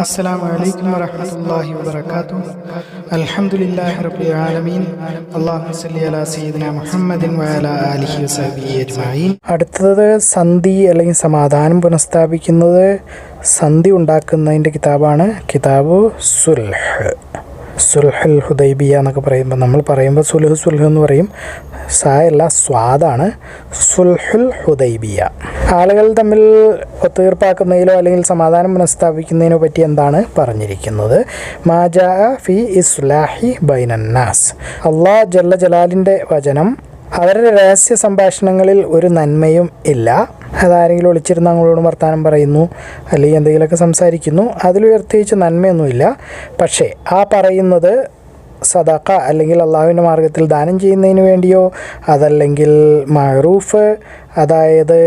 السلام عليكم ورحمة الله وبركاته الحمد لله رب العالمين اللهم صل على سيدنا محمد وعلى آله وصحبه أجمعين അടുത്തത് സന്ധി അല്ലെങ്കിൽ സമാധാനം പുനഃസ്ഥാപിക്കുന്നത് സന്ധി ഉണ്ടാക്കുന്നതിൻ്റെ കിതാബാണ് കിതാബ് സുൽഹ് സുൽഹുൽ ഹുദൈബിയ എന്നൊക്കെ പറയുമ്പോൾ നമ്മൾ പറയുമ്പോൾ സുൽഹ് സുൽഹ് എന്ന് പറയും. സായല്ല സ്വാദാണ്. സുൽഹുൽ ഹുദൈബിയ. ആളുകൾ തമ്മിൽ ഒത്തുതീർപ്പാക്കുന്നതിലോ അല്ലെങ്കിൽ സമാധാനം പുനഃസ്ഥാപിക്കുന്നതിനോ പറ്റി എന്താണ് പറഞ്ഞിരിക്കുന്നത്? മാജാ ഫി ഇസ്ലാഹി ബൈനന്നാസ്. അള്ളാഹ് ജല്ല ജലാലിന്റെ വചനം അവരുടെ രഹസ്യ സംഭാഷണങ്ങളിൽ ഒരു നന്മയും ഇല്ല. അതാരെങ്കിലും ഒളിച്ചിരുന്ന് അങ്ങോട്ട് വർത്തമാനം പറയുന്നു അല്ലെങ്കിൽ എന്തെങ്കിലുമൊക്കെ സംസാരിക്കുന്നു അതിൽ പ്രത്യേകിച്ച് നന്മയൊന്നുമില്ല. പക്ഷേ ആ പറയുന്നത് സദാക്ക അല്ലെങ്കിൽ അള്ളാഹുവിന്റെ മാർഗത്തിൽ ദാനം ചെയ്യുന്നതിന് വേണ്ടിയോ അതല്ലെങ്കിൽ മഹ്റൂഫ് അതായത്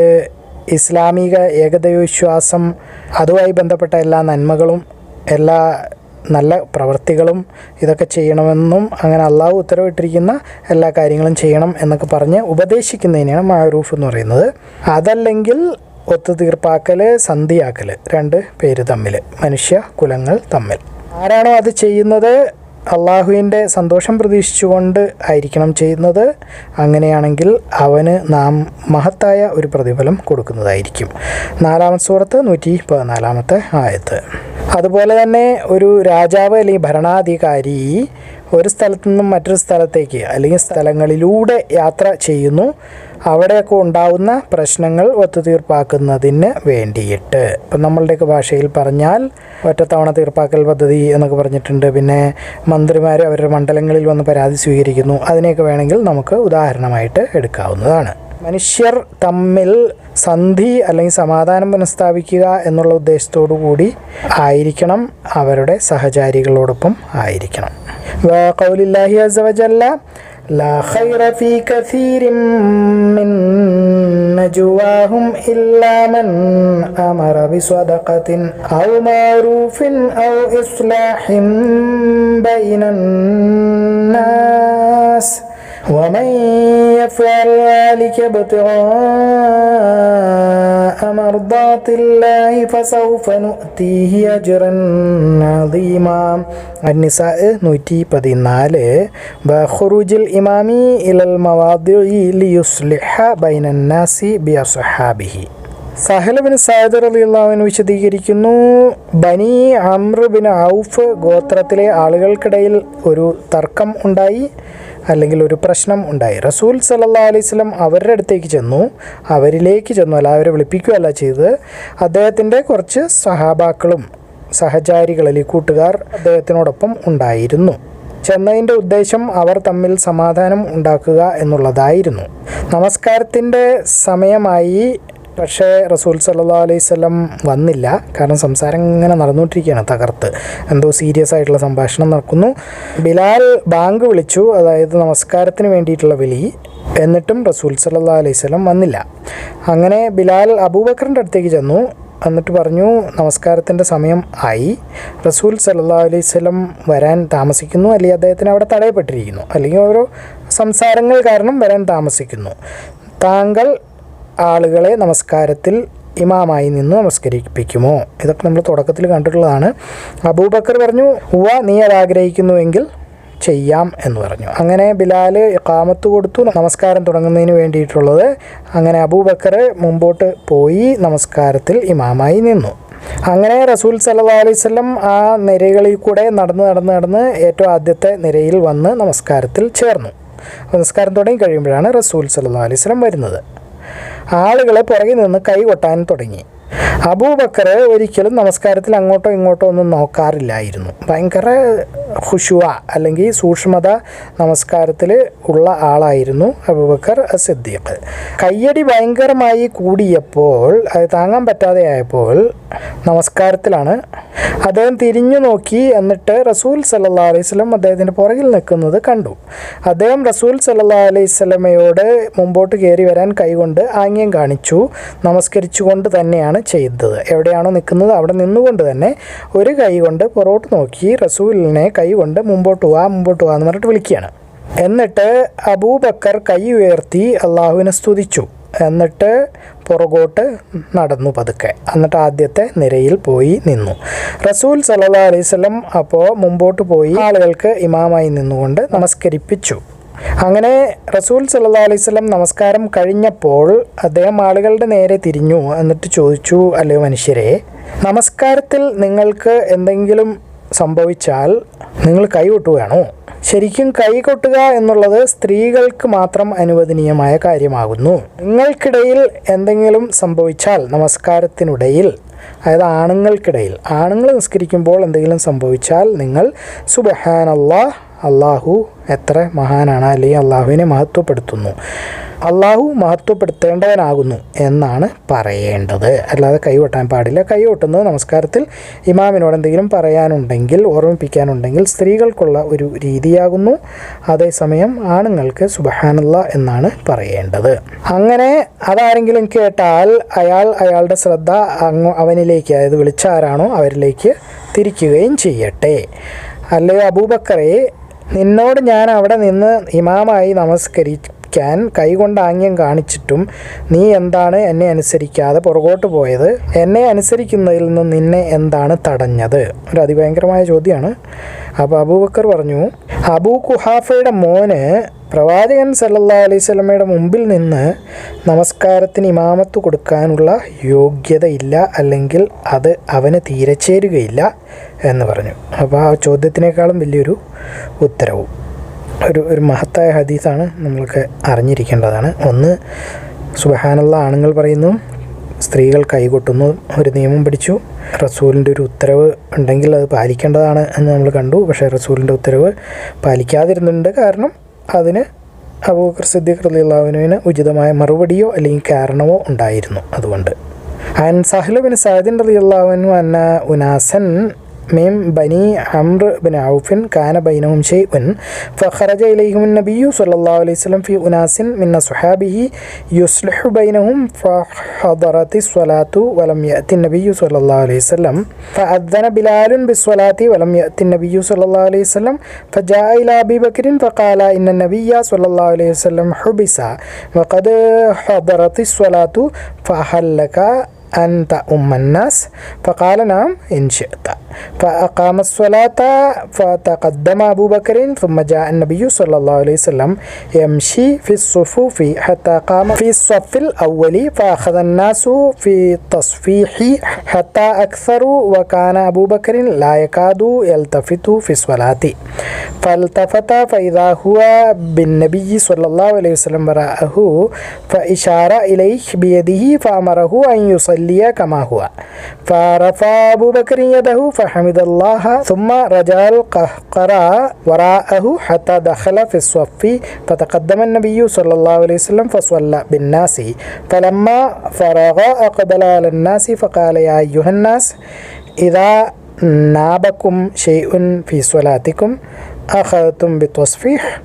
ഇസ്ലാമിക ഏകദൈവവിശ്വാസം അതുമായി ബന്ധപ്പെട്ട എല്ലാ നന്മകളും എല്ലാ നല്ല പ്രവൃത്തികളും ഇതൊക്കെ ചെയ്യണമെന്നും അങ്ങനെ അള്ളാഹു ഉത്തരവിട്ടിരിക്കുന്ന എല്ലാ കാര്യങ്ങളും ചെയ്യണം എന്നൊക്കെ പറഞ്ഞ് ഉപദേശിക്കുന്നതിനെയാണ് മാറൂഫ് എന്ന് പറയുന്നത്. അതല്ലെങ്കിൽ ഒത്തുതീർപ്പാക്കൽ സന്ധിയാക്കൽ രണ്ട് പേര് തമ്മിൽ മനുഷ്യ കുലങ്ങൾ തമ്മിൽ. ആരാണോ അത് ചെയ്യുന്നത് അള്ളാഹുവിന്റെ സന്തോഷം പ്രതീക്ഷിച്ചുകൊണ്ട് ആയിരിക്കണം ചെയ്യുന്നത്. അങ്ങനെയാണെങ്കിൽ അവന് നാം മഹത്തായ ഒരു പ്രതിഫലം കൊടുക്കുന്നതായിരിക്കും. നാലാമത്തെ സൂറത്ത് നൂറ്റി പതിനാലാമത്തെ ആയത്ത്. അതുപോലെ തന്നെ ഒരു രാജാവ് അല്ലെങ്കിൽ ഭരണാധികാരി ഒരു സ്ഥലത്തു നിന്നും മറ്റൊരു സ്ഥലത്തേക്ക് അല്ലെങ്കിൽ സ്ഥലങ്ങളിലൂടെ യാത്ര ചെയ്യുന്നു. അവിടെയൊക്കെ ഉണ്ടാവുന്ന പ്രശ്നങ്ങൾ ഒത്തുതീർപ്പാക്കുന്നതിന് വേണ്ടിയിട്ട്. ഇപ്പം നമ്മളുടെയൊക്കെ ഭാഷയിൽ പറഞ്ഞാൽ ഒറ്റത്തവണ തീർപ്പാക്കൽ പദ്ധതി എന്നൊക്കെ പറഞ്ഞിട്ടുണ്ട്. പിന്നെ മന്ത്രിമാർ അവരുടെ മണ്ഡലങ്ങളിൽ വന്ന് പരാതി സ്വീകരിക്കുന്നു. അതിനെയൊക്കെ വേണമെങ്കിൽ നമുക്ക് ഉദാഹരണമായിട്ട് എടുക്കാവുന്നതാണ്. മനുഷ്യർ തമ്മിൽ സന്ധി അല്ലെങ്കിൽ സമാധാനം പുനഃസ്ഥാപിക്കുക എന്നുള്ള ഉദ്ദേശത്തോടു കൂടി ആയിരിക്കണം അവരുടെ സഹചാരികളോടൊപ്പം ആയിരിക്കണം. കൗലില്ലാഹി അസവജല്ല لا خير في كثير من نجواهم إلا من أمر بصدقة أو معروف أو إصلاح بين الناس. ومن يفعل ذلك ابتغاء مرضات الله فسوف نؤتيه أجرا عظيما النساء നൂറ്റി പതിനാല് ബഹുറുജിൽ ഇമാമി ഇലൽ മവാദി ലിയുസ്ലിഹ ബൈനന്നാസി ബി അസ്ഹാബിഹി സഹലബിൻ സാദർ അലിയുള്ളവൻ വിശദീകരിക്കുന്നു ബനി അമ്ര ബിൻ ഔഫ് ഗോത്രത്തിലെ ആളുകൾക്കിടയിൽ ഒരു തർക്കം ഉണ്ടായി അല്ലെങ്കിൽ ഒരു പ്രശ്നം ഉണ്ടായി. റസൂൽ സല്ലാ അലൈഹി സ്വലം അവരുടെ അടുത്തേക്ക് ചെന്നു. അവരിലേക്ക് ചെന്നു. അല്ല അവരെ വിളിപ്പിക്കുകയല്ല ചെയ്തത്. അദ്ദേഹത്തിന്റെ കുറച്ച് സഹാബാക്കളും സഹചാരികൾ അല്ലെങ്കിൽ കൂട്ടുകാർ അദ്ദേഹത്തിനോടൊപ്പം ഉണ്ടായിരുന്നു. ചെന്നതിന്റെ ഉദ്ദേശം അവർ തമ്മിൽ സമാധാനം ഉണ്ടാക്കുക എന്നുള്ളതായിരുന്നു. നമസ്കാരത്തിന്റെ സമയമായി പക്ഷേ റസൂൽ സല്ലാ അലൈഹി സ്വലം വന്നില്ല. കാരണം സംസാരം ഇങ്ങനെ നടന്നുകൊണ്ടിരിക്കുകയാണ് തകർത്ത്. എന്തോ സീരിയസ് ആയിട്ടുള്ള സംഭാഷണം നടക്കുന്നു. ബിലാൽ ബാങ്ക് വിളിച്ചു അതായത് നമസ്കാരത്തിന് വേണ്ടിയിട്ടുള്ള വിളി. എന്നിട്ടും റസൂൽ സല്ലാ അലൈഹി സ്വലം വന്നില്ല. അങ്ങനെ ബിലാൽ അബൂബക്കറിന്റെ അടുത്തേക്ക് ചെന്നു. എന്നിട്ട് പറഞ്ഞു നമസ്കാരത്തിന്റെ സമയം ആയി. റസൂൽ സല്ലാ അലൈഹി സ്വലം വരാൻ താമസിക്കുന്നു അല്ലെങ്കിൽ അദ്ദേഹത്തിന് അവിടെ തടയപ്പെട്ടിരിക്കുന്നു. അല്ലെങ്കിൽ ഓരോ സംസാരങ്ങൾ കാരണം വരാൻ താമസിക്കുന്നു. താങ്കൾ ആളുകളെ നമസ്കാരത്തിൽ ഇമാമായി നിന്ന് നമസ്കരിപ്പിക്കുമോ? ഇതൊക്കെ നമ്മൾ തുടക്കത്തിൽ കണ്ടിട്ടുള്ളതാണ്. അബൂബക്കർ പറഞ്ഞു ഉവ നീ അത് ആഗ്രഹിക്കുന്നുവെങ്കിൽ ചെയ്യാം എന്ന് പറഞ്ഞു. അങ്ങനെ ബിലാൽ കാമത്ത് കൊടുത്തു നമസ്കാരം തുടങ്ങുന്നതിന് വേണ്ടിയിട്ടുള്ളത്. അങ്ങനെ അബൂബക്കർ മുമ്പോട്ട് പോയി നമസ്കാരത്തിൽ ഇമാമായി നിന്നു. അങ്ങനെ റസൂൽ സല്ലാ അലൈഹി സ്വലം ആ നിരകളിൽ കൂടെ നടന്ന് നടന്ന് നടന്ന് ഏറ്റവും ആദ്യത്തെ നിരയിൽ വന്ന് നമസ്കാരത്തിൽ ചേർന്നു. നമസ്കാരം തുടങ്ങി കഴിയുമ്പോഴാണ് റസൂൽ സല്ലാ അലൈവല്ലം വരുന്നത്. ആളുകളെ പുറകിൽ നിന്ന് കൈ കൊട്ടാൻ തുടങ്ങി. അബൂബക്കർ ഒരിക്കലും നമസ്കാരത്തിൽ അങ്ങോട്ടോ ഇങ്ങോട്ടോ ഒന്നും നോക്കാറില്ലായിരുന്നു. ഭയങ്കര ഹുഷുവ അല്ലെങ്കിൽ സൂക്ഷ്മത നമസ്കാരത്തിൽ ഉള്ള ആളായിരുന്നു അബൂബക്കർ സിദ്ദീഖ് കയ്യടി ഭയങ്കരമായി കൂടിയപ്പോൾ അത് താങ്ങാൻ പറ്റാതെ ആയപ്പോൾ നമസ്കാരത്തിലാണ് അദ്ദേഹം തിരിഞ്ഞു നോക്കി എന്നിട്ട് റസൂൽ സല്ലാ അലൈഹി സ്വലം അദ്ദേഹത്തിന്റെ പുറകിൽ നിൽക്കുന്നത് കണ്ടു. അദ്ദേഹം റസൂൽ സല്ലാ അലൈഹി സ്വലമയോട് മുമ്പോട്ട് കയറി വരാൻ കൈകൊണ്ട് ആംഗ്യം കാണിച്ചു. നമസ്കരിച്ചുകൊണ്ട് തന്നെയാണ് ചെയ്തത്. എവിടെയാണോ നിൽക്കുന്നത് അവിടെ നിന്നുകൊണ്ട് തന്നെ ഒരു കൈ കൊണ്ട് പുറകോട്ട് നോക്കി റസൂലിനെ കൈ കൊണ്ട് മുമ്പോട്ട് പോവാ മുമ്പോട്ട് വാ എന്ന് പറഞ്ഞിട്ട് വിളിക്കുകയാണ്. എന്നിട്ട് അബൂബക്കർ കൈ ഉയർത്തി അള്ളാഹുവിനെ സ്തുതിച്ചു. എന്നിട്ട് പുറകോട്ട് നടന്നു പതുക്കെ. എന്നിട്ട് ആദ്യത്തെ നിരയിൽ പോയി നിന്നു. റസൂൽ സല്ലാ അലൈവല്ലം അപ്പോൾ മുമ്പോട്ട് പോയി ആളുകൾക്ക് ഇമാമായി നിന്നുകൊണ്ട് നമസ്കരിപ്പിച്ചു. അങ്ങനെ റസൂൽ സല്ലാ അലൈവല്ലം നമസ്കാരം കഴിഞ്ഞപ്പോൾ അദ്ദേഹം ആളുകളുടെ നേരെ തിരിഞ്ഞു എന്നിട്ട് ചോദിച്ചു അല്ലയോ മനുഷ്യരെ നമസ്കാരത്തിൽ നിങ്ങൾക്ക് എന്തെങ്കിലും സംഭവിച്ചാൽ നിങ്ങൾ കൈകൊട്ടുകയാണോ ശരിക്കും കൈകൊട്ടുക എന്നുള്ളത് സ്ത്രീകൾക്ക് മാത്രം അനുവദനീയമായ കാര്യമാകുന്നു. നിങ്ങൾക്കിടയിൽ എന്തെങ്കിലും സംഭവിച്ചാൽ നമസ്കാരത്തിനിടയിൽ അതായത് ആണുങ്ങൾക്കിടയിൽ ആണുങ്ങൾ നിസ്കരിക്കുമ്പോൾ എന്തെങ്കിലും സംഭവിച്ചാൽ നിങ്ങൾ സുബഹാനല്ലാ അള്ളാഹു എത്ര മഹാനാണ് അല്ലെങ്കിൽ അള്ളാഹുവിനെ മഹത്വപ്പെടുത്തുന്നു. അള്ളാഹു മഹത്വപ്പെടുത്തേണ്ടവനാകുന്നു എന്നാണ് പറയേണ്ടത്. അല്ലാതെ കൈവെട്ടാൻ പാടില്ല. കൈവെട്ടുന്നത് നമസ്കാരത്തിൽ ഇമാമിനോട് എന്തെങ്കിലും പറയാനുണ്ടെങ്കിൽ ഓർമ്മിപ്പിക്കാനുണ്ടെങ്കിൽ സ്ത്രീകൾക്കുള്ള ഒരു രീതിയാകുന്നു. അതേസമയം ആണുങ്ങൾക്ക് സുബഹാനുള്ള എന്നാണ് പറയേണ്ടത്. അങ്ങനെ അതാരെങ്കിലും കേട്ടാൽ അയാൾ അയാളുടെ ശ്രദ്ധ അങ്ങ് അവനിലേക്ക് അതായത് വിളിച്ചാരാണോ അവരിലേക്ക് തിരിക്കുകയും ചെയ്യട്ടെ. അല്ലേ അബൂബക്കറെ നിന്നോട് ഞാൻ അവിടെ നിന്ന് ഇമാമായി നമസ്കരിക്കാൻ കൈകൊണ്ട് ആംഗ്യം കാണിച്ചിട്ടും നീ എന്താണ് എന്നെ അനുസരിക്കാതെ പുറകോട്ട് പോയത്? എന്നെ അനുസരിക്കുന്നതിൽ നിന്ന് നിന്നെ എന്താണ് തടഞ്ഞത്? ഒരു അതിഭയങ്കരമായ ചോദ്യമാണ്. അപ്പോൾ അബൂബക്കർ പറഞ്ഞു അബൂ കുഹാഫയുടെ മോന് പ്രവാചകൻ സല്ലാ അലൈഹി സ്വലമയുടെ മുമ്പിൽ നിന്ന് നമസ്കാരത്തിന് ഇമാമത്ത് കൊടുക്കാനുള്ള യോഗ്യതയില്ല അല്ലെങ്കിൽ അത് അവന് തീരെ ചേരുകയില്ല എന്ന് പറഞ്ഞു. അപ്പോൾ ആ ചോദ്യത്തിനേക്കാളും വലിയൊരു ഉത്തരവും. ഒരു ഒരു മഹത്തായ ഹദീസാണ് നമ്മൾക്ക് അറിഞ്ഞിരിക്കേണ്ടതാണ്. ഒന്ന് സുബഹാനുള്ള ആണുങ്ങൾ പറയുന്നു സ്ത്രീകൾ കൈകൊട്ടുന്നു ഒരു നിയമം പഠിച്ചു റസൂലിന്റെ ഒരു ഉത്തരവ് ഉണ്ടെങ്കിൽ അത് പാലിക്കേണ്ടതാണ് എന്ന് നമ്മൾ കണ്ടു. പക്ഷേ റസൂലിന്റെ ഉത്തരവ് പാലിക്കാതിരുന്നുണ്ട്. കാരണം അതിന് അബൂബക്കർ സിദ്ദീഖ് റലിയുള്ളവിനുവിന് ഉചിതമായ മറുപടിയോ അല്ലെങ്കിൽ കാരണമോ ഉണ്ടായിരുന്നു അതുകൊണ്ട്. അൻ സഹ്ലുബിൻ സഹദിൻ റലിയുള്ളവൻ അന്ന ഉനാസൻ من بني عمرو بن عوف كان بينهم شيء. فخرج إليهم النبي صلى الله عليه وسلم في أناس من أصحابه يصلح بينهم فحضرت الصلاة ولم يأتي النبي صلى الله عليه وسلم. فأذن بلال بالصلاة ولم يأتي النبي صلى الله عليه وسلم. فجاء إلى أبي بكر فقال إن النبي صلى الله عليه وسلم حبس. وقد حضرت الصلاة فأحلك أنت أم الناس؟ فقال نعم إن شئت. فأقام الصلاة فتقدم أبو بكر ثم جاء النبي صلى الله عليه وسلم يمشي في الصفوف حتى قام في الصف الأول فأخذ الناس في التصفيح حتى أكثروا وكان أبو بكر لا يكاد يلتفت في الصلاة. فالتفت فإذا هو بالنبي صلى الله عليه وسلم وراءه فإشار إليه بيده فأمره أن يصلي كما هو. فرفع أبو بكر يده فحمد الله ثم رجع القهقرى وراءه حتى دخل في الصف فتقدم النبي صلى الله عليه وسلم فصلى بالناس. فلما فرغ أقبل على الناس فقال يا أيها الناس إذا نابكم شيء في صلاتكم أخذتم بالتصفيح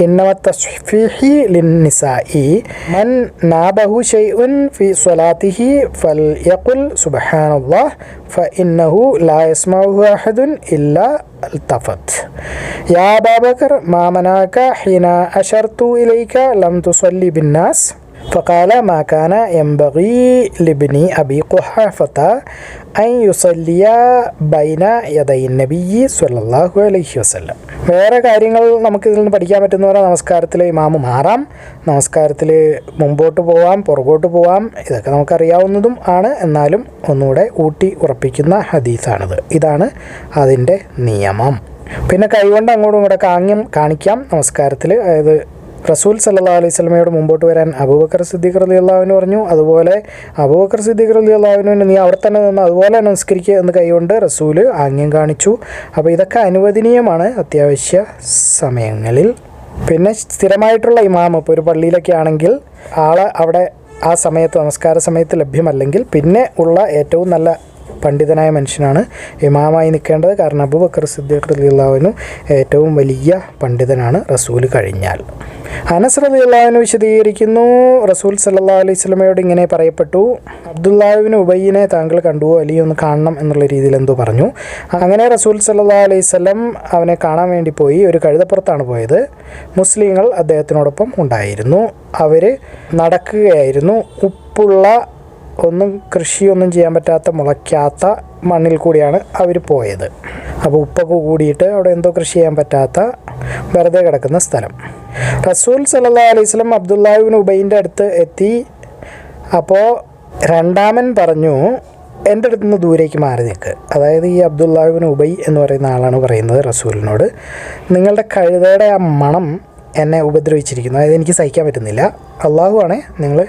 إنما التصفيح للنساء. من نابه شيء في صلاته فليقل سبحان الله فإنه لا يسمعه أحد إلا التفت. يا أبا بكر ما منعك حين أشرت إليك لم تصلي بالناس؟ فقال ما كان ينبغي لابن أبي قحافة أن يصلي بين يدي النبي صلى الله عليه وسلم വേറെ കാര്യങ്ങൾ നമുക്ക് ഇതിൽ നിന്ന് പഠിക്കാൻ പറ്റുന്ന പറഞ്ഞാൽ നമസ്കാരത്തിൽ ഇമാമ് മാറാം നമസ്കാരത്തിൽ മുമ്പോട്ട് പോവാം പുറകോട്ട് പോവാം ഇതൊക്കെ നമുക്കറിയാവുന്നതും ആണ് എന്നാലും ഒന്നുകൂടെ ഊട്ടി ഉറപ്പിക്കുന്ന ഹദീസാണിത് ഇതാണ് അതിൻ്റെ നിയമം പിന്നെ കൈകൊണ്ട് അങ്ങോട്ടും ഇങ്ങോട്ടൊക്കെ ആംഗ്യം കാണിക്കാം നമസ്കാരത്തിൽ അതായത് റസൂൽ സല്ലാ അലൈഹി സ്വലമയോട് മുമ്പോട്ട് വരാൻ അബൂബക്കർ സിദ്ദീഖ് അലി അള്ളാഹുവിന് പറഞ്ഞു. അതുപോലെ അബൂബക്കർ സിദ്ദീഖ് അലി അള്ളാഹുവിന് നീ അവിടെ തന്നെ നിന്ന് അതുപോലെ നമസ്കരിക്കുക എന്ന് കൈകൊണ്ട് റസൂൽ ആംഗ്യം കാണിച്ചു. അപ്പോൾ ഇതൊക്കെ അനുവദനീയമാണ് അത്യാവശ്യ സമയങ്ങളിൽ. പിന്നെ സ്ഥിരമായിട്ടുള്ള ഇമാം ഇപ്പോൾ ഒരു പള്ളിയിലൊക്കെ ആണെങ്കിൽ ആളെ അവിടെ ആ സമയത്ത് നമസ്കാര സമയത്ത് ലഭ്യമല്ലെങ്കിൽ പിന്നെ ഉള്ള ഏറ്റവും നല്ല പണ്ഡിതനായ മനുഷ്യനാണ് ഇമാമായി നിൽക്കേണ്ടത്. കാരണം അബൂബക്കർ സിദ്ദീഖ് റലിയുള്ളവനും ഏറ്റവും വലിയ പണ്ഡിതനാണ് റസൂൽ കഴിഞ്ഞാൽ. അനസ് റളിയല്ലാഹുവിന് വിശദീകരിക്കുന്നു. റസൂൽ സല്ലാ അലൈഹി സ്വലമയോട് ഇങ്ങനെ പറയപ്പെട്ടു. അബ്ദുല്ലാഹുവിന് ഉബയ്യനെ താങ്കൾ കണ്ടുവോ അലി ഒന്ന് കാണണം എന്നുള്ള രീതിയിൽ എന്തോ പറഞ്ഞു. അങ്ങനെ റസൂൽ സല്ലാ അലൈഹി സ്വലം അവനെ കാണാൻ വേണ്ടി പോയി. ഒരു കഴുതപ്പുറത്താണ് പോയത്. മുസ്ലിങ്ങൾ അദ്ദേഹത്തിനോടൊപ്പം ഉണ്ടായിരുന്നു. അവർ നടക്കുകയായിരുന്നു. ഉപ്പുള്ള ഒന്നും കൃഷിയൊന്നും ചെയ്യാൻ പറ്റാത്ത മുളയ്ക്കാത്ത മണ്ണിൽ കൂടിയാണ് അവർ പോയത്. അപ്പോൾ ഉപ്പൊക്കെ കൂടിയിട്ട് അവിടെ എന്തോ കൃഷി ചെയ്യാൻ പറ്റാത്ത വെറുതെ കിടക്കുന്ന സ്ഥലം. റസൂൽ സല്ലല്ലാഹു അലൈഹി വസല്ലം അബ്ദുല്ലാഹിബിൻ ഉബൈന്റെ അടുത്ത് എത്തി. അപ്പോൾ രണ്ടാമൻ പറഞ്ഞു എന്റെ അടുത്ത് നിന്ന് ദൂരേക്ക് മാറി നിൽക്ക്. അതായത് ഈ അബ്ദുല്ലാഹിബിൻ ഉബൈ എന്ന് പറയുന്ന ആളാണ് പറയുന്നത് റസൂലിനോട്. നിങ്ങളുടെ കഴുതയുടെ ആ മണം എന്നെ ഉപദ്രവിച്ചിരിക്കുന്നു. അതായത് എനിക്ക് സഹിക്കാൻ പറ്റുന്നില്ല. അള്ളാഹു ആണേ നിങ്ങൾ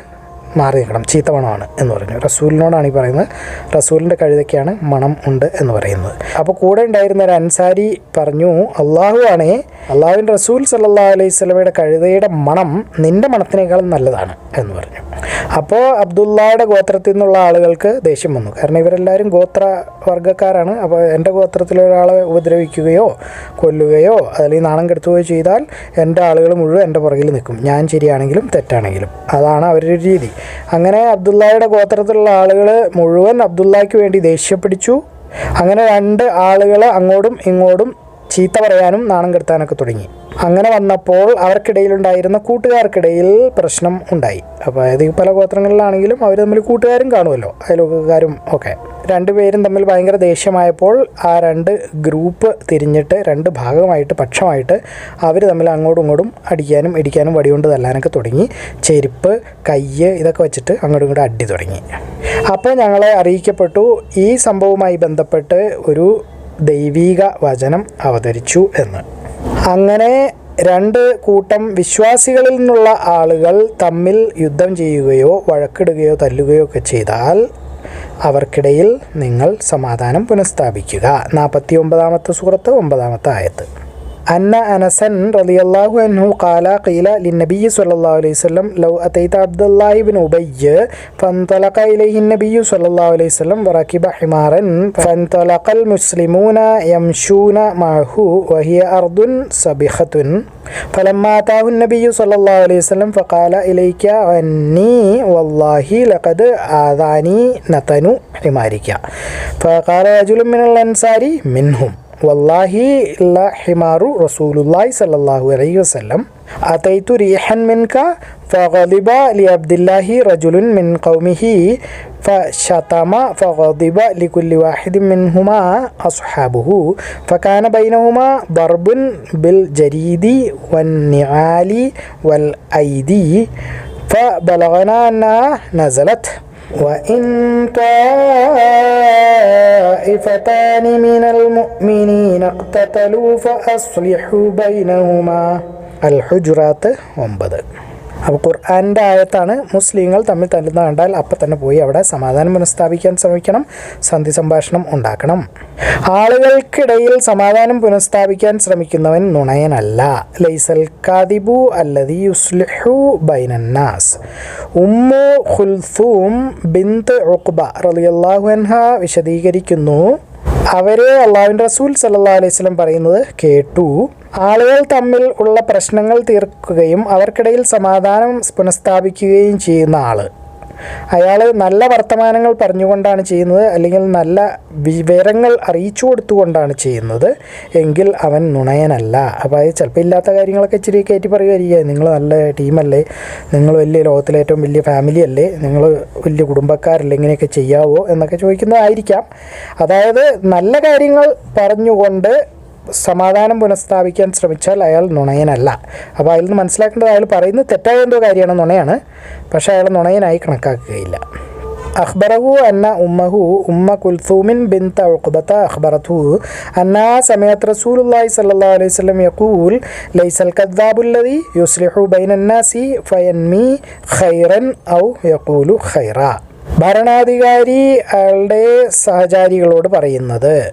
മാറി നിൽക്കണം ചീത്ത മണമാണ് എന്ന് പറഞ്ഞു റസൂലിനോടാണ് ഈ പറയുന്നത്. റസൂലിന്റെ കഴുതയ്ക്കാണ് മണം ഉണ്ട് എന്ന് പറയുന്നത്. അപ്പോൾ കൂടെ ഉണ്ടായിരുന്ന ഒരു അൻസാരി പറഞ്ഞു അള്ളാഹു ആണേ അള്ളാഹുവിന്റെ റസൂൽ സല്ലാ അലൈഹി സ്വലമയുടെ കഴുതയുടെ മണം നിന്റെ മണത്തിനേക്കാളും നല്ലതാണ് എന്ന് പറഞ്ഞു. അപ്പോൾ അബ്ദുള്ളയുടെ ഗോത്രത്തിൽ നിന്നുള്ള ആളുകൾക്ക് ദേഷ്യം വന്നു. കാരണം ഇവരെല്ലാവരും ഗോത്ര വർഗക്കാരാണ് അപ്പോൾ എന്റെ ഗോത്രത്തിലെ ഒരാളെ ഉപദ്രവിക്കുകയോ കൊല്ലുകയോ അല്ലെങ്കിൽ നാണം കെടുത്തുകയോ ചെയ്താൽ എന്റെ ആളുകൾ മുഴുവൻ എന്റെ പുറകിൽ നിൽക്കും. ഞാൻ ശരിയാണെങ്കിലും തെറ്റാണെങ്കിലും. അതാണ് അവരുടെ രീതി. അങ്ങനെ അബ്ദുള്ളയുടെ ഗോത്രത്തിലുള്ള ആളുകൾ മുഴുവൻ അബ്ദുള്ളയ്ക്ക് വേണ്ടി ദേഷ്യപ്പിടിച്ചു. അങ്ങനെ രണ്ട് ആളുകൾ അങ്ങോട്ടും ഇങ്ങോട്ടും ചീത്ത പറയാനും നാണം കെടുത്താനൊക്കെ തുടങ്ങി. അങ്ങനെ വന്നപ്പോൾ അവർക്കിടയിലുണ്ടായിരുന്ന കൂട്ടുകാർക്കിടയിൽ പ്രശ്നം ഉണ്ടായി. അപ്പോൾ അതായത് പല ഗോത്രങ്ങളിലാണെങ്കിലും അവർ തമ്മിൽ കൂട്ടുകാരും കാണുമല്ലോ അയൽവക്കക്കാരും ഒക്കെ. രണ്ടുപേരും തമ്മിൽ ഭയങ്കര ദേഷ്യമായപ്പോൾ ആ രണ്ട് ഗ്രൂപ്പ് തിരിഞ്ഞിട്ട് രണ്ട് ഭാഗമായിട്ട് പക്ഷമായിട്ട് അവർ തമ്മിൽ അങ്ങോട്ടും ഇങ്ങോട്ടും അടിക്കാനും ഇടിക്കാനും വടികൊണ്ട് തല്ലാനൊക്കെ തുടങ്ങി. ചെരുപ്പ് കയ്യ് ഇതൊക്കെ വെച്ചിട്ട് അങ്ങോട്ടും ഇങ്ങോട്ടും അടി തുടങ്ങി. അപ്പോൾ ഞങ്ങളെ അറിയിക്കപ്പെട്ടു. ഈ സംഭവവുമായി ബന്ധപ്പെട്ട് ഒരു ദൈവീക വചനം അവതരിച്ചു എന്ന്. അങ്ങനെ രണ്ട് കൂട്ടം വിശ്വാസികളിൽ നിന്നുള്ള ആളുകൾ തമ്മിൽ യുദ്ധം ചെയ്യുകയോ വഴക്കിടുകയോ തല്ലുകയോ ഒക്കെ ചെയ്താൽ അവർക്കിടയിൽ നിങ്ങൾ സമാധാനം പുനഃസ്ഥാപിക്കുക. നാൽപ്പത്തി ഒമ്പതാമത്തെ സുഹൃത്ത് ഒമ്പതാമത്തെ ആയത്ത്. أن أنسا رضي الله عنه قال قيل للنبي صلى الله عليه وسلم لو أتيت عبد الله بن أبي فانطلق إليه النبي صلى الله عليه وسلم وركب حمارا فانطلق المسلمون يمشون معه وهي أرض سبخة فلما أتاه النبي صلى الله عليه وسلم فقال إليك عني والله لقد آذاني نتن حمارك فقال رجل من الأنصار منهم والله لا حمار رسول الله صلى الله عليه وسلم. أتيت ريحا منك؟ فغضب لعبد الله رجل من قومه فشتم فغضب لكل واحد منهما أصحابه. فكان بينهما ضرب بالجريد والنعال والأيدي فبلغنا أنها نزلت. وإن طائفتان من المؤمنين اقتتلوا فأصلحوا بينهما الحجرات ഒമ്പത് അപ്പോൾ ഖുർആാന്റെ ആയത്താണ് മുസ്ലിങ്ങൾ തമ്മിൽ തല്ലുന്ന കണ്ടാൽ അപ്പം തന്നെ പോയി അവിടെ സമാധാനം പുനഃസ്ഥാപിക്കാൻ ശ്രമിക്കണം സന്ധി സംഭാഷണം ഉണ്ടാക്കണം. ആളുകൾക്കിടയിൽ സമാധാനം പുനഃസ്ഥാപിക്കാൻ ശ്രമിക്കുന്നവൻ നുണയനല്ല. ലൈസൽ കാദിബു അല്ലതി യുസ്ലിഹു ബൈനന്നാസ് ഉമ്മു ഖുൽസൂം ബിന്ത് ഉഖ്ബ റളിയല്ലാഹു അൻഹ വിശദീകരിക്കുന്നു. അവരെ അള്ളാഹുവിന്റെ റസൂൽ സല്ലാ അലൈഹി വസല്ലം പറയുന്നത് കേട്ടു. ആളുകൾ തമ്മിൽ ഉള്ള പ്രശ്നങ്ങൾ തീർക്കുകയും അവർക്കിടയിൽ സമാധാനം പുനഃസ്ഥാപിക്കുകയും ചെയ്യുന്ന ആൾ. അയാൾ നല്ല വർത്തമാനങ്ങൾ പറഞ്ഞുകൊണ്ടാണ് ചെയ്യുന്നത് അല്ലെങ്കിൽ നല്ല വിവരങ്ങൾ അറിയിച്ചു കൊടുത്തുകൊണ്ടാണ് ചെയ്യുന്നത് എങ്കിൽ അവൻ നുണയനല്ല. അപ്പോൾ അത് ചിലപ്പോൾ ഇല്ലാത്ത കാര്യങ്ങളൊക്കെ ഇച്ചിരി കയറ്റി പറയുമായിരിക്കുക നിങ്ങൾ നല്ല ടീമല്ലേ നിങ്ങൾ വലിയ ലോകത്തിലെ ഏറ്റവും വലിയ ഫാമിലി അല്ലേ നിങ്ങൾ വലിയ കുടുംബക്കാരല്ലേ ഇങ്ങനെയൊക്കെ ചെയ്യാവോ എന്നൊക്കെ ചോദിക്കുന്നതായിരിക്കാം. അതായത് നല്ല കാര്യങ്ങൾ പറഞ്ഞുകൊണ്ട് സമാധാനം പുനഃസ്ഥാപിക്കാൻ ശ്രമിച്ചാൽ അയാൾ നുണയനല്ല. അപ്പോൾ അയാൾ നിന്ന് മനസ്സിലാക്കേണ്ടത് അയാൾ പറയുന്നത് തെറ്റായ എന്തോ കാര്യമാണ് നുണയാണ്. പക്ഷേ അയാൾ നുണയനായി കണക്കാക്കുകയില്ല. അഹ്ബറഹു അന്ന ഉമ്മഹു ഉമ്മ കുൽസൂമിൻ ബിൻ തൗഖബത്ത അഖ്ബറത്തു. അന്ന സമയത്ത് റസൂലുള്ളാഹി സ്വല്ലല്ലാഹു അലൈഹി വസല്ലം യഖൂൽ ലൈസൽ കദ്ദാബുല്ലദി യുസ്ലിഹു ബൈനന്നാസി ഫയൻമി ഖൈറൻ ഔ യഖൂലു ഖൈറ. ഭരണാധികാരി ഭരണാധികാരികളുടെ സഹചാരികളോട് പറയുന്നത്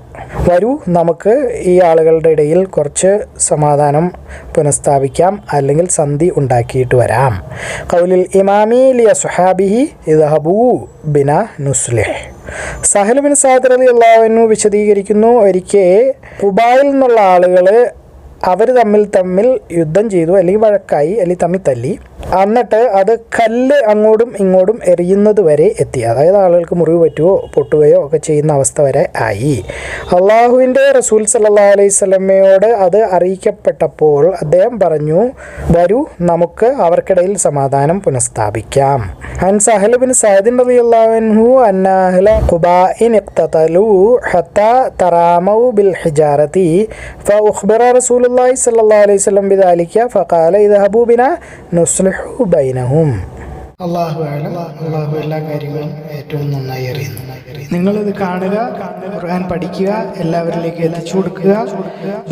വരൂ നമുക്ക് ഈ ആളുകളുടെ ഇടയിൽ കുറച്ച് സമാധാനം പുനഃസ്ഥാപിക്കാം അല്ലെങ്കിൽ സന്ധി ഉണ്ടാക്കിയിട്ട് വരാം. കൗലിൽ ഇമാമി ലിയ സുഹാബിഹി ഇദഹബൂ ബിന നുസ്ലിഹ്. സഹൽ ബിൻ സാദർ അലി അള്ളാഹുവിനു വിശദീകരിക്കുന്നു ഒരിക്കൽ ഉബായിൽ നിന്നുള്ള ആളുകൾ അവർ തമ്മിൽ തമ്മിൽ യുദ്ധം ചെയ്തു അല്ലെങ്കിൽ വഴക്കായി അല്ലെങ്കിൽ തമ്മിൽ തല്ലി. എന്നിട്ട് അത് കല്ല് അങ്ങോട്ടും ഇങ്ങോട്ടും എറിയുന്നത് വരെ എത്തി. അതായത് ആളുകൾക്ക് മുറിവ് പറ്റുകയോ പൊട്ടുകയോ ഒക്കെ ചെയ്യുന്ന അവസ്ഥ വരെ ആയി. അള്ളാഹുവിന്റെ റസൂൽ സല്ലാ അലൈഹി സ്വലമയോട് അത് അറിയിക്കപ്പെട്ടപ്പോൾ അദ്ദേഹം പറഞ്ഞു വരൂ നമുക്ക് അവർക്കിടയിൽ സമാധാനം പുനഃസ്ഥാപിക്കാം. അൻ ബിൽ ഹിജാരതി റസൂൽ റസൂലുള്ളാഹി സ്വല്ലല്ലാഹു അലൈഹി വസല്ലം ബിദാലിക ഫഖാല ഇദ്ഹബൂ ബിന നുസ്ലിഹു ബൈനഹും. അള്ളാഹു ആലം അള്ളാഹു എല്ലാ കാര്യങ്ങളും ഏറ്റവും നന്നായി അറിയുന്നു. നിങ്ങളിത് കാണുക ഖുർആൻ പഠിക്കുക എല്ലാവരിലേക്ക് എത്തിച്ചു കൊടുക്കുക.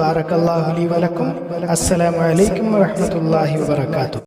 ബാറക്കല്ലാഹു ലി വലക്കും അസ്സലാമലൈക്കും വറഹമത്തല്ലാഹി വബർക്കാത്തു